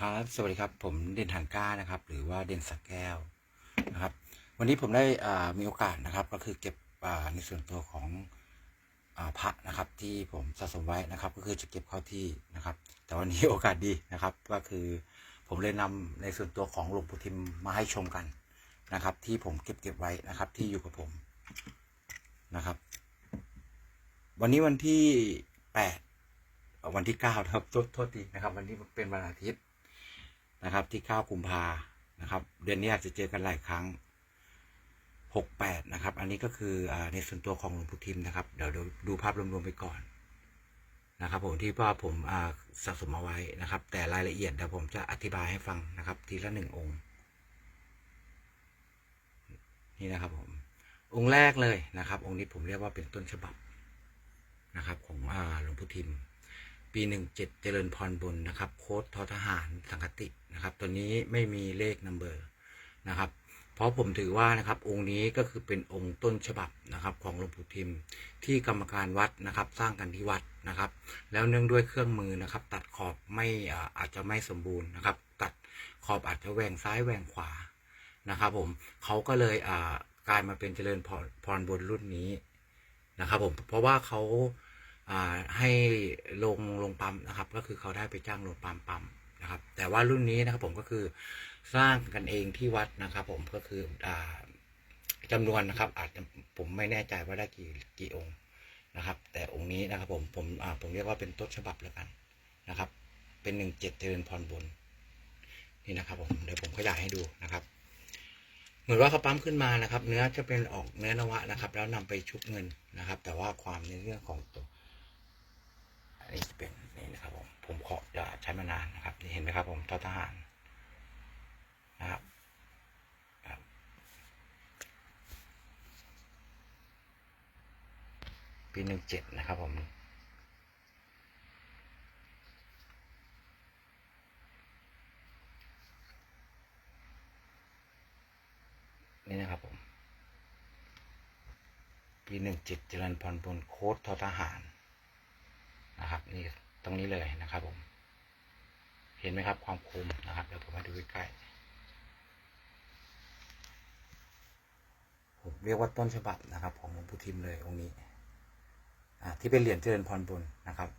ครับสวัสดีครับผมเด่นหันก้านะครับ หรือว่าเด่นสักแก้วนะครับ วันนี้ผมได้มีโอกาสนะครับ ก็คือเก็บในส่วนตัวของอพระนะครับ ที่ผมสะสมไว้นะครับ ก็คือจะเก็บเข้าที่นะครับ แต่วันนี้โอกาสดีนะครับ ก็คือผมเลยนำในส่วนตัวของหลวงปู่ทิมมาให้ชมกันนะครับ ที่ผมเก็บเก็บไว้นะครับ ที่อยู่กับผมนะครับ วันนี้วันที่แปดวันที่เก้าครับโทษโทษทีนะครับ วันนี้เป็นวันอาทิตย์ นะครับ ที่ 9 กุมภานะครับ เดือนนี้อาจจะเจอกันหลายครั้ง 68 นะครับ อันนี้ก็คืออในส่วนตัวของหลวงพุทิมนะครับ เดี๋ยวดูภาพรวมๆไปก่อนนะครับ ผมที่ว่าผมอสะสมเอาไว้นะครับ แต่รายละเอียดเดี๋ยวผมจะอธิบายให้ฟังนะครับ ทีละหนึ่งองค์ นี่นะครับผมองค์แรกเลยนะครับ องค์นี้ผมเรียกว่าเป็นต้นฉบับนะครับ ของอหลวงพุทิม ปีหนึ่งเจ็ดเจริญพรบุญนะครับ โค้ดทอทหารสังคตินะครับ ตัวนี้ไม่มีเลขนัมเบอร์นะครับ เพราะผมถือว่านะครับองค์นี้ก็คือเป็นองค์ต้นฉบับนะครับของหลวงปู่ทิม ที่กรรมการวัดนะครับ สร้างกันที่วัดนะครับ แล้วเนื่องด้วยเครื่องมือนะครับ ตัดขอบไม่อาอาจจะไม่สมบูรณ์นะครับ ตัดขอบอาจจะแหว่งซ้ายแหว่งขวานะครับ ผมเขาก็เลยอ่ากลายมาเป็นเจริญพรพรบุญรุ่นนี้นะครับผมเพราะว่าเขา ให้ลงลงปั๊มนะครับ ก็คือเขาได้ไปจ้างลงปั๊มปั๊มนะครับ แต่ว่ารุ่นนี้นะครับผมก็คือสร้างกันเองที่วัดนะครับ ผมก็คืออ่าจำนวนนะครับ อาจจะผมไม่แน่ใจว่าได้กี่กี่องค์นะครับ แต่องค์นี้นะครับ ผมผมอ่าผมเรียกว่าเป็นต้นฉบับแล้วกันนะครับ เป็นหนึ่งเจ็ดเจริญพรบุญนี่นะครับผมเดี๋ยวผมขยายให้ดูนะครับเหมือนว่าเขาปั๊มขึ้นมานะครับ เนื้อจะเป็นออกเนื้อนวะนะครับ แล้วนำไปชุบเงินนะครับ แต่ว่าความในเรื่องของตัว นี้จะเป็นนี่นะครับผมผมขอจะใช้มานานนะครับ นี่เห็นไหมครับผมทอทหารนะครับปีหนึ่งเจ็ดนะครับผมนี่นะครับผม ปีหนึ่งเจ็ดเจริญพรบนโค้ดทอทหาร นะครับนี่ตรงนี้เลยนะครับผม เห็นไหมครับความคมนะครับเดี๋ยวผมมาดูใกล้ผมเรียกว่าต้นฉบับนะครับ ของหลวงปู่ทิมเลยองค์นี้ที่เป็นเหรียญเจริญพรบุญนะครับ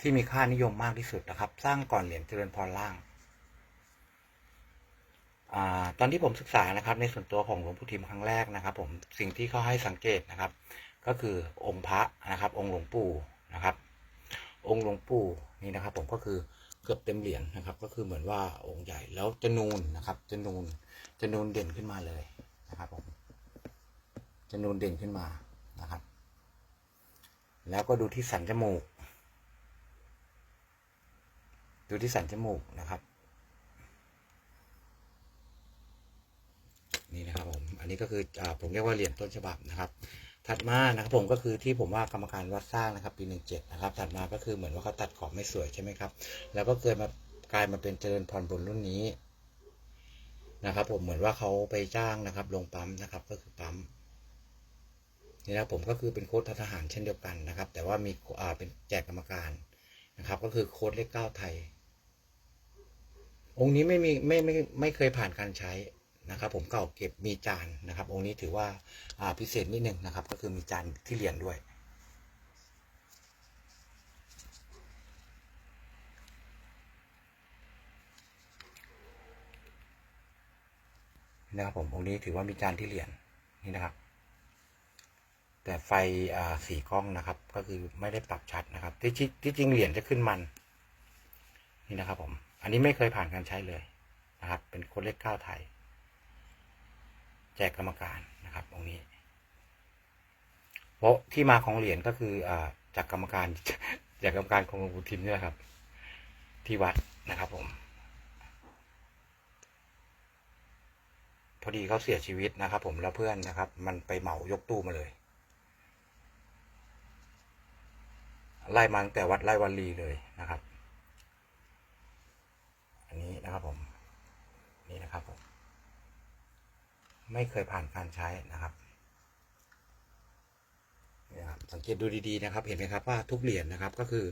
ที่มีค่านิยมมากที่สุดนะครับ สร้างก่อนเหรียญเจริญพรล่างอตอนที่ผมศึกษานะครับ ในส่วนตัวของหลวงปู่ทิมครั้งแรกนะครับ ผมสิ่งที่เขาให้สังเกตนะครับ ก็คือองค์พระนะครับ องค์หลวงปู่นะครับ องค์หลวงปู่นี่นะครับ ผมก็คือเกือบเต็มเหรียญนะครับ ก็คือเหมือนว่าองค์ใหญ่แล้วจะนูนนะครับ จะนูนจะนูนเด่นขึ้นมาเลยนะครับผมจะนูนเด่นขึ้นมานะครับ แล้วก็ดูที่สันจมูก ดูที่สันจมูกนะครับ นี่นะครับผม อันนี้ก็คืออผมเรียกว่าเหรียญต้นฉบับนะครับ ถัดมานะครับผมก็คือที่ผมว่ากรรมการวัดสร้างนะครับปีหนึ่งเจ็ดนะครับ ถัดมาก็คือเหมือนว่าเขาตัดขอบไม่สวยใช่ไหมครับ แล้วก็เกิดมากลายมาเป็นเจริญพรบนรุ่นนี้นะครับผมเหมือนว่าเขาไปจ้างนะครับลงปั๊มนะครับก็คือปั๊มนี่นะผมก็คือเป็นโค้ดทหารเช่นเดียวกันนะครับ แต่ว่ามีอ่าเป็นแจกกรรมการนะครับ ก็คือโค้ดเลขเก้าไทย องค์นี้ไม่มีไม่ไม่ไม่เคยผ่านการใช้ นะครับ ผมเก่าเก็บมีจานนะครับ องค์นี้ถือว่าพิเศษนิดนึงนะครับ ก็คือมีจานที่เหรียญด้วยนะครับผมองค์นี้ถือว่ามีจานที่เหรียญนี่นะครับ แต่ไฟสีกล้องนะครับ ก็คือไม่ได้ปรับชัดนะครับ ที่จริงที่จริงเหรียญจะขึ้นมัน นี่นะครับผม อันนี้ไม่เคยผ่านการใช้เลยนะครับ เป็นคนเลขเก้าไทย แจกกรรมการนะครับตรงนี้ เพราะที่มาของเหรียญก็คืออ่าจากกรรมการจากกรรมการของหลวงปู่ทิมเนี่ยครับ ที่วัดนะครับผม พอดีเขาเสียชีวิตนะครับ ผมแล้วเพื่อนนะครับ มันไปเหมายกตู้มาเลยไล่มาตั้งแต่วัดไล่วันลีเลยนะครับ อันนี้นะครับผม นี่นะครับผม ไม่เคยผ่านการใช้นะครับนะครับสังเกตดูดีๆนะครับ เห็นไหมครับว่าทุกเหรียญนะครับก็คือ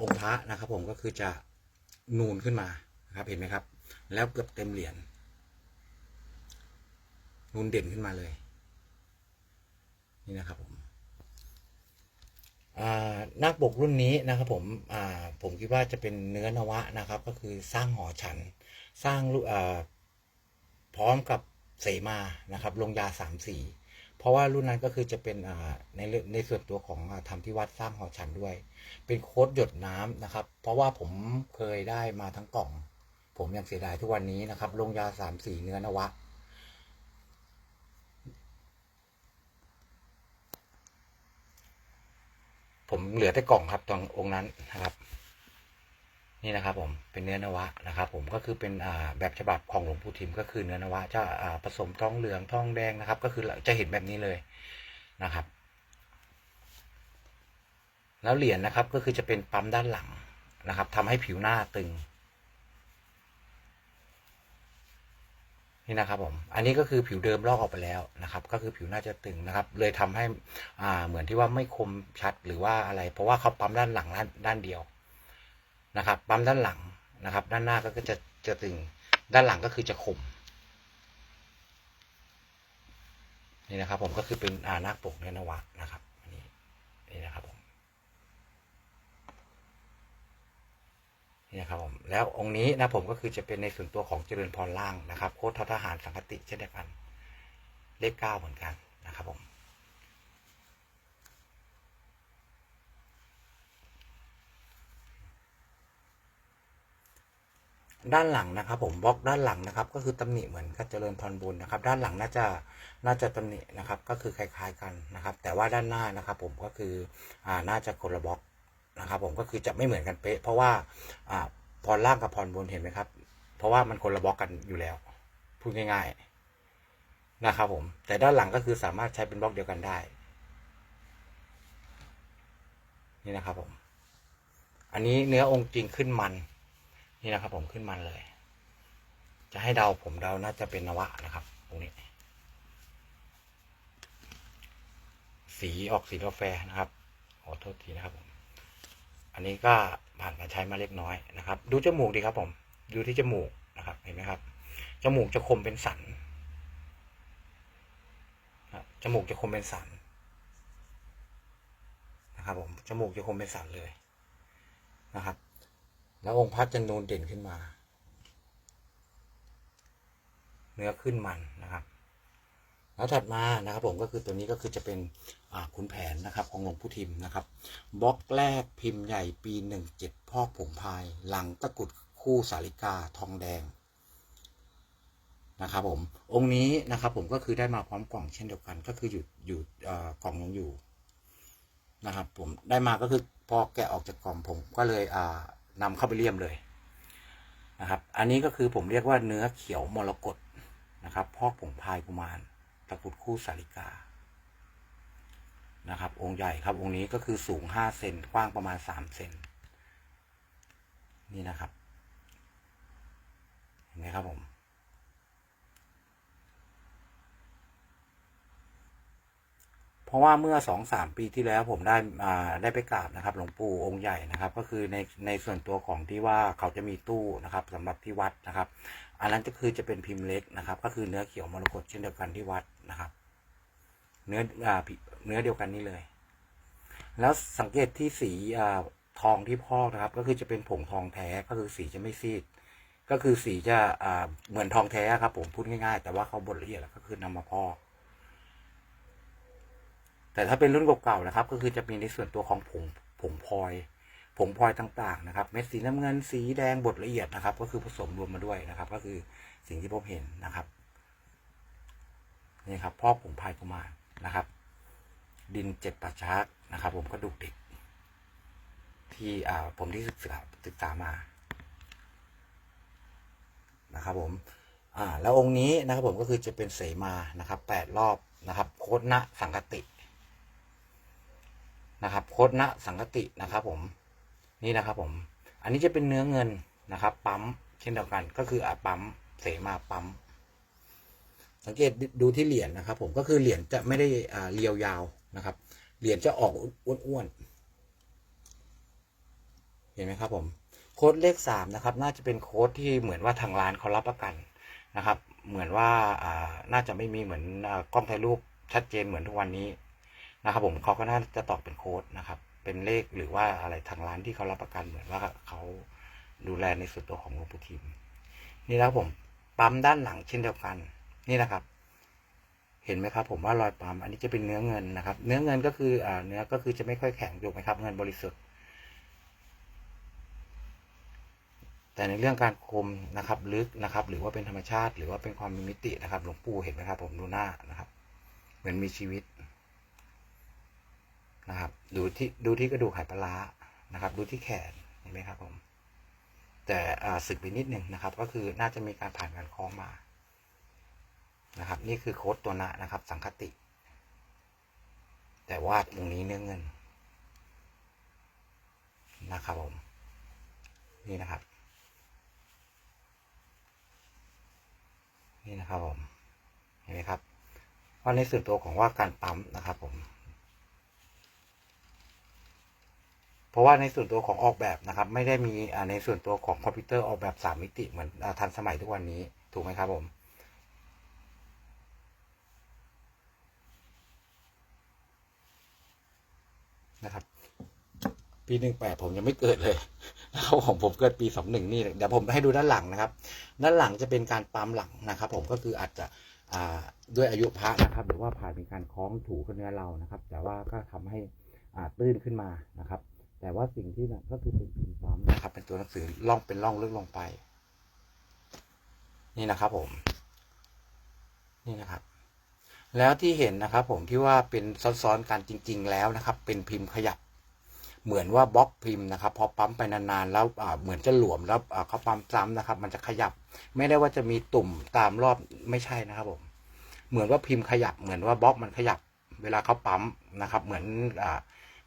องค์พระนะครับ ผมก็คือจะนูนขึ้นมานะครับเห็นไหมครับ แล้วเกือบเต็มเหรียญนูนเด่นขึ้นมาเลย นี่นะครับผมนาคปกรุ่นนี้นะครับ ผมผมคิดว่าจะเป็นเนื้อนวะนะครับ ก็คือสร้างหอฉัน สร้างพร้อมกับ เสมานะครับลงยาสามสี่เพราะว่ารุ่นนั้นก็คือจะเป็นในในส่วนตัวของทำที่วัดสร้างหอฉันด้วย เป็นโค้ดหยดน้ำนะครับ เพราะว่าผมเคยได้มาทั้งกล่อง ผมยังเสียดายทุกวันนี้นะครับลงยาสามสี่เนื้อนวะผมเหลือแต่กล่องครับตรงองค์นั้นนะครับ นี่นะครับผมเป็นเนื้อนวะนะครับ ผมก็คือเป็นแบบฉบับของหลวงปู่ทิมก็คือเนื้อนวะจะผสมทองเหลืองทองแดงนะครับ ก็คือจะเห็นแบบนี้เลยนะครับ แล้วเหรียญนะครับก็คือจะเป็นปั๊มด้านหลังนะครับทำให้ผิวหน้าตึง นี่นะครับผมอันนี้ก็คือผิวเดิมลอกออกไปแล้วนะครับ ก็คือผิวหน้าจะตึงนะครับ เลยทำให้อ่าเหมือนที่ว่าไม่คมชัดหรือว่าอะไร เพราะว่าเขาปั๊มด้านหลังด้านด้านเดียว นะครับ ปั๊มด้านหลังนะครับ ด้านหน้าก็จะจะตึง ด้านหลังก็คือจะคมนี่นะครับ ผมก็คือเป็นอานาคปกเนนวะนะครับนนี้นี่นะครับผมนี่นะครับผมแล้วองค์นี้นะผมก็คือจะเป็นในส่วนตัวของเจริญพรล่างนะครับ โค้ดททหารสังคติเช่นเดียวกันเลขเก้าเหมือนกันนะครับผม ด้านหลังนะครับ ผมบล็อกด้านหลังนะครับ ก็คือตำหนิเหมือนกับเจริญพรบุญนะครับ ด้านหลังน่าจะน่าจะตำหนินะครับ ก็คือคล้าย ๆกันนะครับ แต่ว่าด้านหน้านะครับ ผมก็คืออ่าน่าจะคนละบล็อกนะครับ ผมก็คือจะไม่เหมือนกันเป๊ะ เพราะว่าอ่าพรล่างกับพรบนเห็นไหมครับ เพราะว่ามันคนละบล็อกกันอยู่แล้วพูดง่าย ๆนะครับ ผม แต่ด้านหลังก็คือสามารถใช้เป็นบล็อกเดียวกันได้ นี่นะครับผม อันนี้เนื้อองค์จริงขึ้นมัน นี่นะครับผมขึ้นมันเลย จะให้เดาผมเดาน่าจะเป็นนวะนะครับ ตรงนี้ สีออกสีกาแฟนะครับขอโทษทีนะครับผม อันนี้ก็ผ่านการใช้มาเล็กน้อยนะครับ ดูจมูกดีครับผม ดูที่จมูกนะครับ เห็นไหมครับ จมูกจะคมเป็นสันจมูกจะคมเป็นสันนะครับผม จมูกจะคมเป็นสันเลยนะครับ แล้วองค์พระจะนูนเด่นขึ้นมา เนื้อขึ้นมันนะครับ แล้วถัดมานะครับ ผมก็คือตัวนี้ก็คือจะเป็นอาขุนแผนนะครับ ของหลวงปู่ทิมนะครับบล็อกแรกพิมพ์ใหญ่ปีหนึ่งเจ็ดพ่อผงพายหลังตะกรุดคู่สาลิกาทองแดงนะครับผมองค์นี้นะครับผมก็คือได้มาพร้อมกล่องเช่นเดียวกัน ก็คืออยู่อยู่เอ่อกล่องยังอยู่นะครับผมได้มาก็คือพอแกะออกจากกล่องผมก็เลยอ่า นำเข้าไปเลี่ยมเลยนะครับ อันนี้ก็คือผมเรียกว่าเนื้อเขียวมรกตนะครับพอกผงพายกุมารตะกรุดคู่สาลิกานะครับ องค์ใหญ่ครับ องค์นี้ก็คือสูงห้าเซนกว้างประมาณสามเซนนี่นะครับเห็นไหมครับผม เพราะว่าเมื่อสองสามปีที่แล้วผมได้อ่าได้ไปกราบนะครับ หลวงปู่องค์ใหญ่นะครับ ก็คือในในส่วนตัวของที่ว่าเขาจะมีตู้นะครับสำหรับที่วัดนะครับ อันนั้นก็คือจะเป็นพิมพ์เล็กนะครับ ก็คือเนื้อเขียวมรกตเช่นเดียวกันที่วัดนะครับ เนื้ออ่าเนื้อเดียวกันนี่เลย แล้วสังเกตที่สีอ่าทองที่พอกนะครับ ก็คือจะเป็นผงทองแท้ก็คือสีจะไม่ซีด ก็คือสีจะอ่าเหมือนทองแท้ครับ ผมพูดง่ายๆ แต่ว่าเขาบดละเอียดแล้วก็คือนำมาพอก แต่ถ้าเป็นรุ่นเก่าๆนะครับ ก็คือจะมีในส่วนตัวของผงผงพลอยผงพลอยต่างๆนะครับ เม็ดสีน้ำเงินสีแดงบดละเอียดนะครับ ก็คือผสมรวมมาด้วยนะครับ ก็คือสิ่งที่ผมเห็นนะครับนี่ครับพอกผงพายกุมารนะครับ ดินเจ็ดป่าช้านะครับ ผมก็ดูกเด็ก ที่อ่าผมที่ศึกษาศึกษามานะครับ ผมอ่าแล้วองค์นี้นะครับ ผมก็คือจะเป็นเสมานะครับแปดรอบนะครับ โคตรณสังกติ นะครับโคตณสังกตินะครับผมนี่นะครับผม อันนี้จะเป็นเนื้อเงินนะครับ ปั๊มเช่นเดียวกันก็คืออ่าปั๊มเสมาปั๊ม สังเกตดูที่เหรียญนะครับ ผมก็คือเหรียญจะไม่ได้อ่าเรียวยาวนะครับ เหรียญจะออกอ้วนๆเห็นไหมครับ ผมโค้ดเลขสามนะครับ น่าจะเป็นโค้ดที่เหมือนว่าทางร้านเขารับประกันนะครับ เหมือนว่าอ่าน่าจะไม่มีเหมือนกล้องถ่ายรูปชัดเจนเหมือนทุกวันนี้ นะครับผมเขาก็น่าจะตอบเป็นโค้ดนะครับ เป็นเลขหรือว่าอะไรทางร้านที่เขารับประกันเหมือนว่าเขาดูแลในส่วนตัวของหลวงปู่ทิม นี่นะครับผมปั๊มด้านหลังเช่นเดียวกัน นี่นะครับ เห็นไหมครับ ผมว่ารอยปั๊มอันนี้จะเป็นเนื้อเงินนะครับ เนื้อเงินก็คืออ่าเนื้อก็คือจะไม่ค่อยแข็งถูกไหมครับ เงินบริสุทธิ์ แต่ในเรื่องการคมนะครับ ลึกนะครับ หรือว่าเป็นธรรมชาติ หรือว่าเป็นความมีมิตินะครับ หลวงปู่เห็นไหมครับ ผมดูหน้านะครับ เหมือนมีชีวิต นะครับ ดูที่ดูที่กระดูกไหปลาร้านะครับ ดูที่แขนเห็นไหมครับผม แต่สึกไปนิดหนึ่งนะครับ ก็คือน่าจะมีการผ่านการคล้องมานะครับ นี่คือโค้ดตัวนะนะครับ สังคติ แต่ว่าตรงนี้เนื้อเงินนะครับผม นี่นะครับ นี่นะครับผม เห็นไหมครับว่าในส่วนตัวของว่าการปั๊มนะครับผม เพราะว่าในส่วนตัวของออกแบบนะครับ ไม่ได้มีในส่วนตัวของคอมพิวเตอร์ออกแบบสามมิติเหมือนทันสมัยทุกวันนี้ถูกไหมครับผมนะครับ ปีหนึ่งแปดผมยังไม่เกิดเลยนะครับผมผมเกิดปีสองหนึ่งนี่เดี๋ยวผมให้ดูด้านหลังนะครับ ด้านหลังจะเป็นการปั๊มหลังนะครับ ผมก็คืออาจจะด้วยอายุพระนะครับ หรือว่าผ่านเป็นการคล้องถูขึ้นเนื้อเรานะครับ แต่ว่าก็ทำให้อ่าตื้นขึ้นมานะครับ แต่ว่าสิ่งที่นะก็คือเป็นพิมพ์ซ้ำนะครับ เป็นตัวหนังสือล่องเป็นล่องลึกลงไป นี่นะครับผม นี่นะครับ แล้วที่เห็นนะครับ ผมที่ว่าเป็นซ้อนๆกันจริง ๆ แล้วนะครับ เป็นพิมพ์ขยับ เหมือนว่าบล็อกพิมพ์นะครับ พอปั๊มไปนานๆแล้วเหมือนจะหลวมแล้วเขาปั๊มซ้ำนะครับ มันจะขยับ ไม่ได้ว่าจะมีตุ่มตามรอบไม่ใช่นะครับ ผม เหมือนว่าพิมพ์ขยับ เหมือนว่าบล็อกมันขยับ เวลาเขาปั๊มนะครับ เหมือนอ่า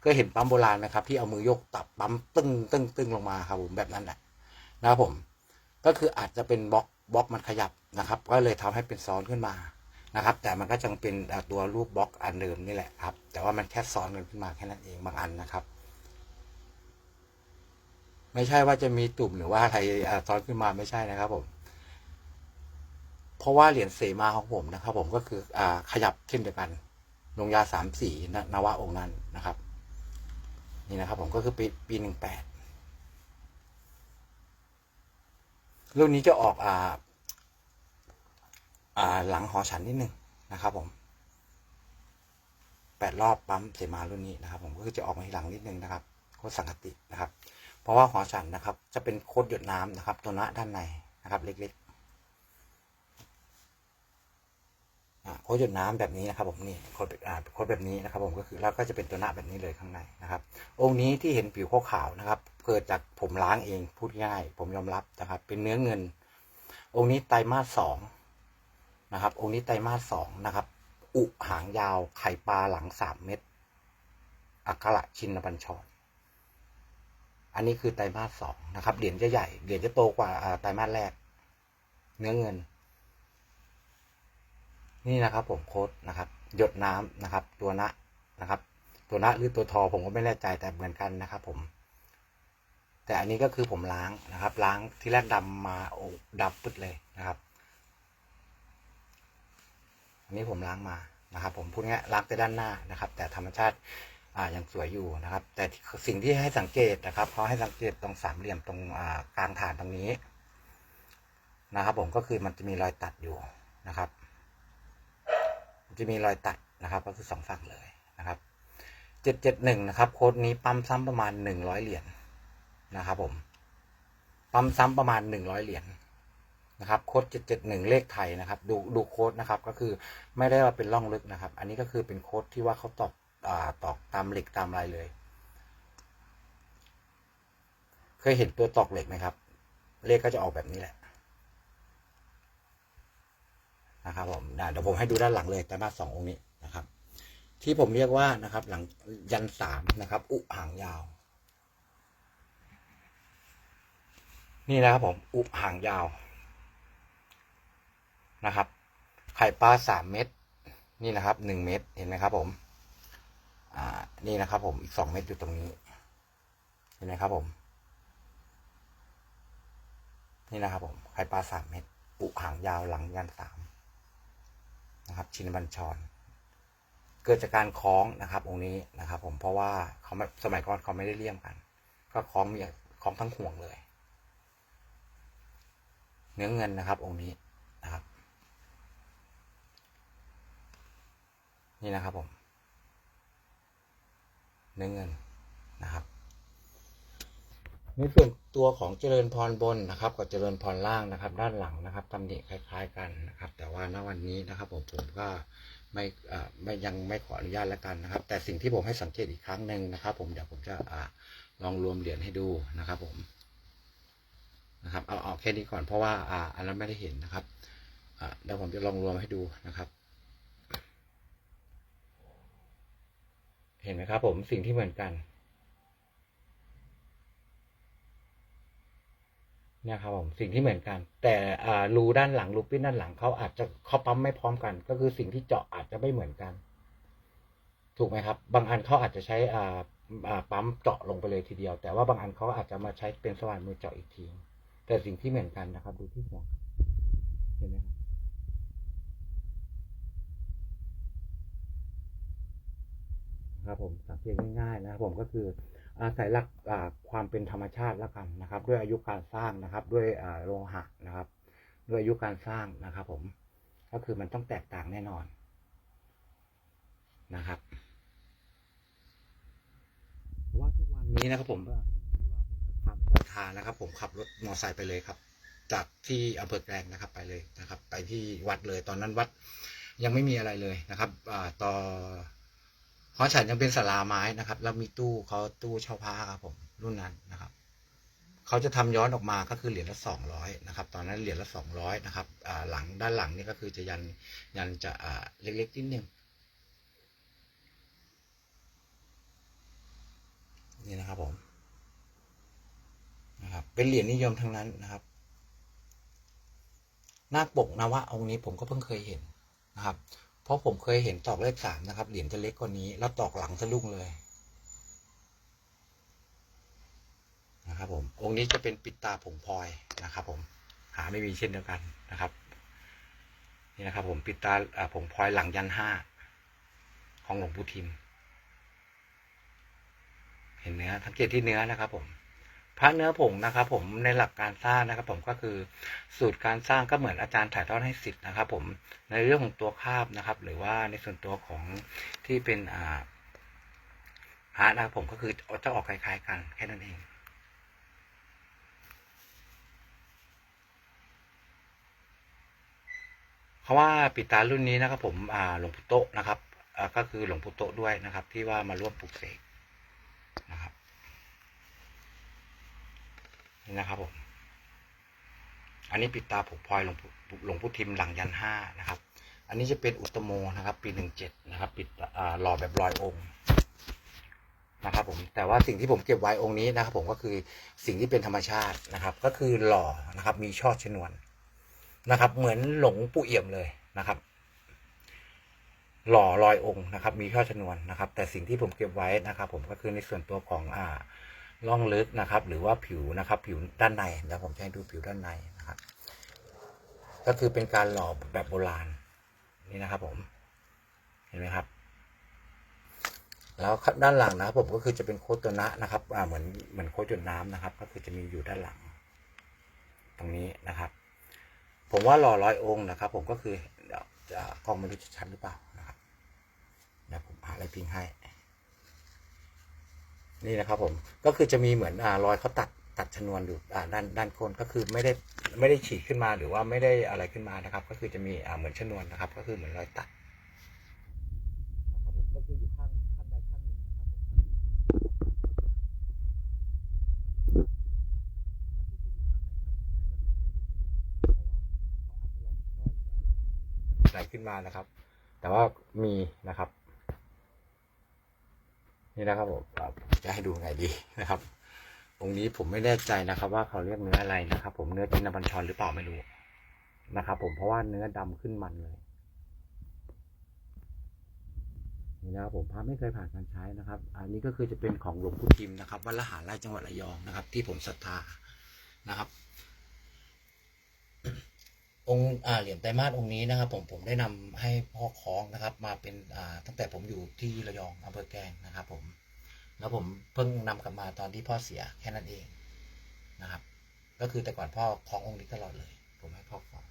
ก็เห็นปั๊มโบราณนะครับ ที่เอามือยกตับปั๊มตึ้งตึ้งตึ้งลงมาครับผมแบบนั้นแหละนะครับผมก็คืออาจจะเป็นบล็อกบล็อกมันขยับนะครับ ก็เลยทำให้เป็นซ้อนขึ้นมานะครับ แต่มันก็จังเป็นตัวรูปบล็อกอันเดิมนี่แหละครับ แต่ว่ามันแค่ซ้อนกันขึ้นมาแค่นั้นเองบางอันนะครับ ไม่ใช่ว่าจะมีตุ่มหรือว่าอะไรซ้อนขึ้นมาไม่ใช่นะครับผมเพราะว่าเหรียญเสมาของผมนะครับ ผมก็คืออขยับเช่นเดียวกันลงยาสามสีนวะองค์นั้นนะครับ นี่นะครับผมก็คือปีปีหนึ่งแปดรุ่นนี้จะออกอ่าอ่าหลังหอฉันนิดหนึ่งนะครับผมแปดรอบปั๊มเสมารุ่นนี้นะครับ ผมก็คือจะออกมาทีหลังนิดนึงนะครับโคตรสังกตินะครับ เพราะว่าหอฉันนะครับ จะเป็นโคดหยดน้ำนะครับ ตัวน้าด้านในนะครับ เล็กๆอ่า โคดหยดน้ำแบบนี้นะครับผมนี่โคดอ่าโคดแบบนี้นะครับผมก็คือแล้วก็จะเป็นตัวหน้าแบบนี้เลยข้างในนะครับ องค์นี้ที่เห็นผิวขาวๆนะครับ เกิดจากผมล้างเองพูดง่าย ผมยอมรับนะครับ เป็นเนื้อเงิน องค์นี้ไตรมาสสองนะครับ องค์นี้ไตรมาสสองนะครับ อุหางยาวไข่ปลาหลังสามเม็ดอักระชินบัญชรอันนี้คือไตรมาสสองนะครับเหรียญจะใหญ่เหรียญจะโตกว่าอ่าไตรมาสแรก เนื้อเงิน นี่นะครับผมโค้ดนะครับ หยดน้ำนะครับ ตัวนะนะครับ ตัวนะหรือตัวทอผมก็ไม่แน่ใจแต่เหมือนกันนะครับ ผม แต่อันนี้ก็คือผมล้างนะครับ ล้างที่แรกดำมาโอ้ดำปึ๊ดเลยนะครับ อันนี้ผมล้างมานะครับ ผมพูดง่ายล้างแต่ด้านหน้านะครับ แต่ธรรมชาติอ่ายังสวยอยู่นะครับ แต่สิ่งที่ให้สังเกตนะครับเขาให้สังเกตตรงสามเหลี่ยมตรงอ่ากลางฐานตรงนี้นะครับ ผมก็คือมันจะมีรอยตัดอยู่นะครับ จะมีรอยตัดนะครับ ก็คือสองฝั่งเลยนะครับเจ็ดเจ็ดหนึ่งนะครับ โค้ดนี้ปั๊มซ้ำประมาณหนึ่งร้อยเหรียญนะครับ ผม ปั๊มซ้ำประมาณหนึ่งร้อยเหรียญนะครับ โค้ดเจ็ดเจ็ดหนึ่งเลขไทยนะครับ ดูดูโค้ดนะครับ ก็คือไม่ได้ว่าเป็นร่องลึกนะครับ อันนี้ก็คือเป็นโค้ดที่ว่าเขาตอกอ่าตอกตามเหล็กตามลายเลย เคยเห็นตัวตอกเหล็กไหมครับ เลขก็จะออกแบบนี้แหละ นะครับผมนะเดี๋ยวผมให้ดูด้านหลังเลยแต่มาสององค์นี้นะครับ ที่ผมเรียกว่านะครับ หลังยันสามนะครับ อุหางยาว นี่นะครับผมอุหางยาวนะครับ ไข่ปลาสามเม็ดนี่นะครับหนึ่งเม็ดเห็นไหมครับ ผมอ่านี่นะครับ ผมอีกสองเม็ดอยู่ตรงนี้ เห็นไหมครับ ผม นี่นะครับ ผมไข่ปลาสามเม็ดปุหางยาวหลังยันสาม นะครับ ชินบัญชร เกิดจากการคล้องนะครับ องค์นี้นะครับ ผมเพราะว่าเขาไม่สมัยก่อนเขาไม่ได้เลี่ยมกัน ก็คล้องมีคล้องทั้งห่วงเลย เนื้อเงินนะครับ องค์นี้นะครับ นี่นะครับผม เนื้อเงินนะครับ ในส่วนตัวของเจริญพรบนนะครับ กับเจริญพรล่างนะครับ ด้านหลังนะครับตำหนิคล้ายๆกันนะครับ แต่ว่าณวันนี้นะครับผมผมก็ไม่อ่ไม่ยังไม่ขออนุญาตแล้วกันนะครับ แต่สิ่งที่ผมให้สังเกตอีกครั้งหนึ่งนะครับ ผมเดี๋ยวผมจะอ่าลองรวมเหรียญให้ดูนะครับ ผมนะครับเอาเอาแค่นี้ก่อนเพราะว่าอ่าอันนั้นไม่ได้เห็นนะครับอ่าเดี๋ยวผมจะลองรวมให้ดูนะครับ เห็นไหมครับผมสิ่งที่เหมือนกัน นี่ยครับผมสิ่งที่เหมือนกัน แต่รูด้านหลังรูปิ้นด้านหลังเขาอาจจะเขาปั๊มไม่พร้อมกัน ก็คือสิ่งที่เจาะอาจจะไม่เหมือนกัน ถูกไหมครับ บางอันเขาอาจจะใช้ปั๊มเจาะลงไปเลยทีเดียว แต่ว่าบางอันเขาอาจจะมาใช้เป็นสว่านมือเจาะอีกทีแต่สิ่งที่เหมือนกันนะครับ ดูที่หัวเห็นไหมครับครับผมสังเกตง่ายๆนะครับผมก็คือ อาศัยหลักอ่าความเป็นธรรมชาติแล้วกันนะครับ ด้วยอายุการสร้างนะครับ ด้วยอ่าโลหะนะครับ ด้วยอายุการสร้างนะครับ ผม ก็คือมันต้องแตกต่างแน่นอนนะครับเพราะว่าทุกวันนี้นะครับ ผมว่าความศรัทธานะครับ ผมขับรถมอเตอร์ไซค์ไปเลยครับ จากที่อำเภอแกลงนะครับไปเลยนะครับ ไปที่วัดเลย ตอนนั้นวัดยังไม่มีอะไรเลยนะครับ อ่าต่อ หอฉันยังเป็นศาลาไม้นะครับ แล้วมีตู้เขาตู้เช่าผ้าครับผมรุ่นนั้นนะครับเขาจะทำย้อนออกมาก็คือเหรียญละสองร้อยนะครับ ตอนนั้นเหรียญละสองร้อยนะครับหลังด้านหลังนี่ก็คือจะยันยันจะเล็กๆนิดนึงนี่นะครับผมนะครับ เป็นเหรียญนิยมทั้งนั้นนะครับนาคปกนวะองค์นี้ผมก็เพิ่งเคยเห็นนะครับ เพราะผมเคยเห็นตอกเลขสามนะครับ เหรียญจะเล็กกว่านี้ แล้วตอกหลังสะลุงเลยนะครับผม องค์นี้จะเป็นปิดตาผงพลอยนะครับผม หาไม่มีเช่นเดียวกันนะครับ นี่นะครับ ผมปิดตาผงพลอยหลังยันห้าของหลวงปู่ทิม เห็นเนื้อสังเกตที่เนื้อนะครับผม พระเนื้อผงนะครับผมในหลักการสร้างนะครับ ผมก็คือสูตรการสร้างก็เหมือนอาจารย์ถ่ายทอดให้สิทธิ์นะครับ ผมในเรื่องของตัวคาบนะครับ หรือว่าในส่วนตัวของที่เป็นอ่าพระนะครับผมก็คือจะออกคล้ายๆกันแค่นั้นเองเพราะว่าปิดตารุ่นนี้นะครับ ผมอ่าหลวงปู่โตนะครับก็คือหลวงปู่โตด้วยนะครับ ที่ว่ามาร่วมปลุกเสกนะครับ นะครับผม อันนี้ปิดตาผูกพลอยหลวงปู่หลวงพุทิมหลังยันห้านะครับ อันนี้จะเป็นอุตโมนะครับ ปีหนึ่งเจ็ดนะครับ ปิดหล่อแบบลอยองค์นะครับผมแต่ว่าสิ่งที่ผมเก็บไว้องค์นี้นะครับ ผมก็คือสิ่งที่เป็นธรรมชาตินะครับ ก็คือหล่อนะครับ มีช่อชนวนนะครับ เหมือนหลงปู่เอี่ยมเลยนะครับ หล่อลอยองค์นะครับ มีช่อชนวนนะครับ แต่สิ่งที่ผมเก็บไว้นะครับ ผมก็คือในส่วนตัวของอ่า ล่องลึกนะครับ หรือว่าผิวนะครับ ผิวด้านในเดี๋ยวผมจะให้ดูผิวด้านในนะครับ ก็คือเป็นการหล่อแบบโบราณนี่นะครับ ผม เห็นไหมครับ แล้วด้านหลังนะครับผมก็คือจะเป็นโคตนะนะครับอ่าเหมือนเหมือนโคจนน้ำนะครับ ก็คือจะมีอยู่ด้านหลัง ตรงนี้นะครับ ผมว่าหล่อร้อยองค์นะครับ ผมก็คือเดี๋ยวจะกล้องไม่รู้จะชัดหรือเปล่านะครับเดี๋ยวผมหาอะไรพิงให้ นี่นะครับผมก็คือจะมีเหมือนอ่ารอยเขาตัดตัดชนวนอยู่อ่าด้านด้านโคนก็คือไม่ได้ไม่ได้ฉีกขึ้นมาหรือว่าไม่ได้อะไรขึ้นมานะครับ ก็คือจะมีอ่าเหมือนชนวนนะครับ ก็คือเหมือนรอยตัดก็คืออยู่ข้างข้างใดข้างหนึ่งนะครับผมไหลขึ้นมานะครับ แต่ว่ามีนะครับ นี่นะครับผมจะให้ดูไงดีนะครับ ตรงนี้ผมไม่แน่ใจนะครับ ว่าเขาเรียกเนื้ออะไรนะครับ ผมเนื้อจินบัญชรหรือเปล่าไม่รู้นะครับ ผมเพราะว่าเนื้อดำขึ้นมันเลยนี่นะครับผมพระไม่เคยผ่านการใช้นะครับ อันนี้ก็คือจะเป็นของหลวงปู่ทิมนะครับวัดละหารไร่จังหวัดระยองนะครับ ที่ผมศรัทธานะครับ องค์อ่าเหรียญไตรมาสองค์นี้นะครับ ผมผมได้นำให้พ่อคล้องนะครับ มาเป็นอ่าตั้งแต่ผมอยู่ที่ระยองอำเภอแกงนะครับผมแล้วผมเพิ่งนำกลับมาตอนที่พ่อเสียแค่นั้นเองนะครับ ก็คือแต่ก่อนพ่อคล้ององค์นี้ตลอดเลย ผมให้พ่อคล้อง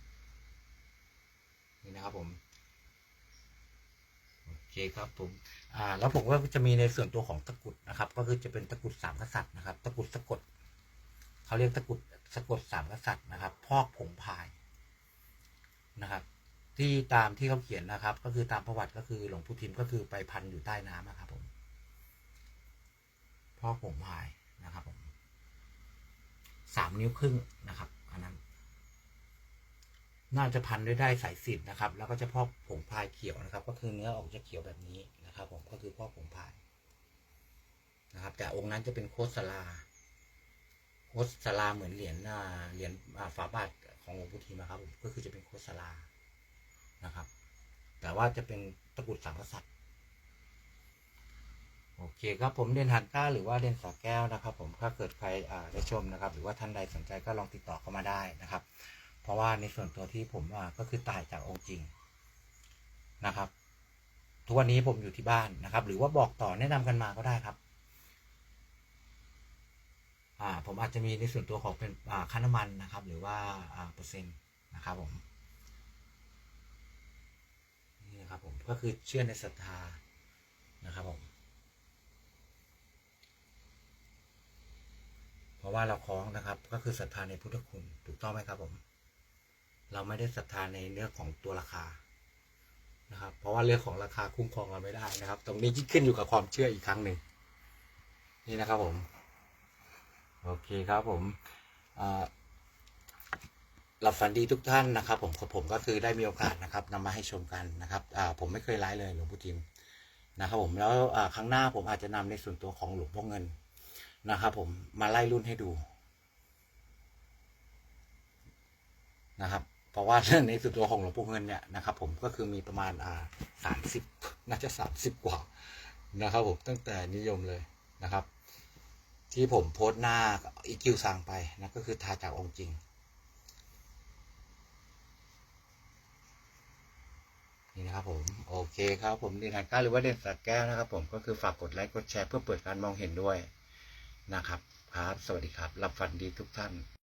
นี่นะครับผมโอเคครับผม อ่า แล้วผมก็จะมีในส่วนตัวของตะกุดนะครับ ก็คือจะเป็นตะกุดสามกษัตริย์นะครับ ตะกุดสะกดเขาเรียกตะกุดสะกดสามกษัตริย์นะครับ พอกผงพาย นะครับ ที่ตามที่เขาเขียนนะครับ ก็คือตามประวัติก็คือหลวงปู่ทิมก็คือไปพันอยู่ใต้น้ำนะครับผมพ่อผงพายนะครับผมสามนิ้วครึ่งนะครับอันนั้น น่าจะพันด้วยได้สายสินนะครับ แล้วก็จะพอกผงพายเขียวนะครับ ก็คือเนื้อออกจะเขียวแบบนี้นะครับ ผมก็คือพอกผงพายนะครับ แต่องค์นั้นจะเป็นโคสลาโคสลาเหมือนเหรียญเหรียญฝาบาท ของหลวงปู่ทิมนะครับผมก็คือจะเป็นโคสลานะครับ แต่ว่าจะเป็นตะกรุดสามกษัตริย์โอเคครับผมเดนหันก้าหรือว่าเดนสาแก้วนะครับ ผมถ้าเกิดใครอ่าได้ชมนะครับ หรือว่าท่านใดสนใจก็ลองติดต่อเข้ามาได้นะครับ เพราะว่าในส่วนตัวที่ผมอ่าก็คือตายจากองค์จริงนะครับ ทุกวันนี้ผมอยู่ที่บ้านนะครับ หรือว่าบอกต่อแนะนำกันมาก็ได้ครับ ผมอาจจะมีในส่วนตัวของเป็นค่าน้ำมันนะครับ หรือว่าอ่าเปอร์เซ็นต์นะครับผมนี่นะครับผมก็คือเชื่อในศรัทธานะครับผมเพราะว่าเราคล้องนะครับ ก็คือศรัทธาในพุทธคุณถูกต้องไหมครับผม เราไม่ได้ศรัทธาในเรื่องของตัวราคานะครับ เพราะว่าเรื่องของราคาคุ้มครองเราไม่ได้นะครับ ตรงนี้ขึ้นอยู่กับความเชื่ออีกครั้งหนึ่งนี่นะครับผม โอเคครับผมหลับฝันดีทุกท่านนะครับ ผมผมก็คือได้มีโอกาสนะครับนำมาให้ชมกันนะครับผมไม่เคยไลฟ์เลยหลวงพ่อทิมนะครับผมแล้วครั้งหน้าผมอาจจะนำในส่วนตัวของหลวงพ่อเงินนะครับ ผมมาไล่รุ่นให้ดูนะครับ เพราะว่าในส่วนตัวของหลวงพ่อเงินเนี่ยนะครับ ผมก็คือมีประมาณอ่าสามสิบน่าจะสามสิบกว่านะครับ ผมตั้งแต่นิยมเลยนะครับ ที่ผมโพสต์หน้าอีคิวสั่งไปนะก็คือทาจากองค์จริง นี่นะครับผม โอเคครับผมดินหันก้าหรือว่าเด่นสัตแก้วนะครับ ผมก็คือฝากกดไลค์กดแชร์เพื่อเปิดการมองเห็นด้วยนะครับครับ สวัสดีครับรับฟันดีทุกท่าน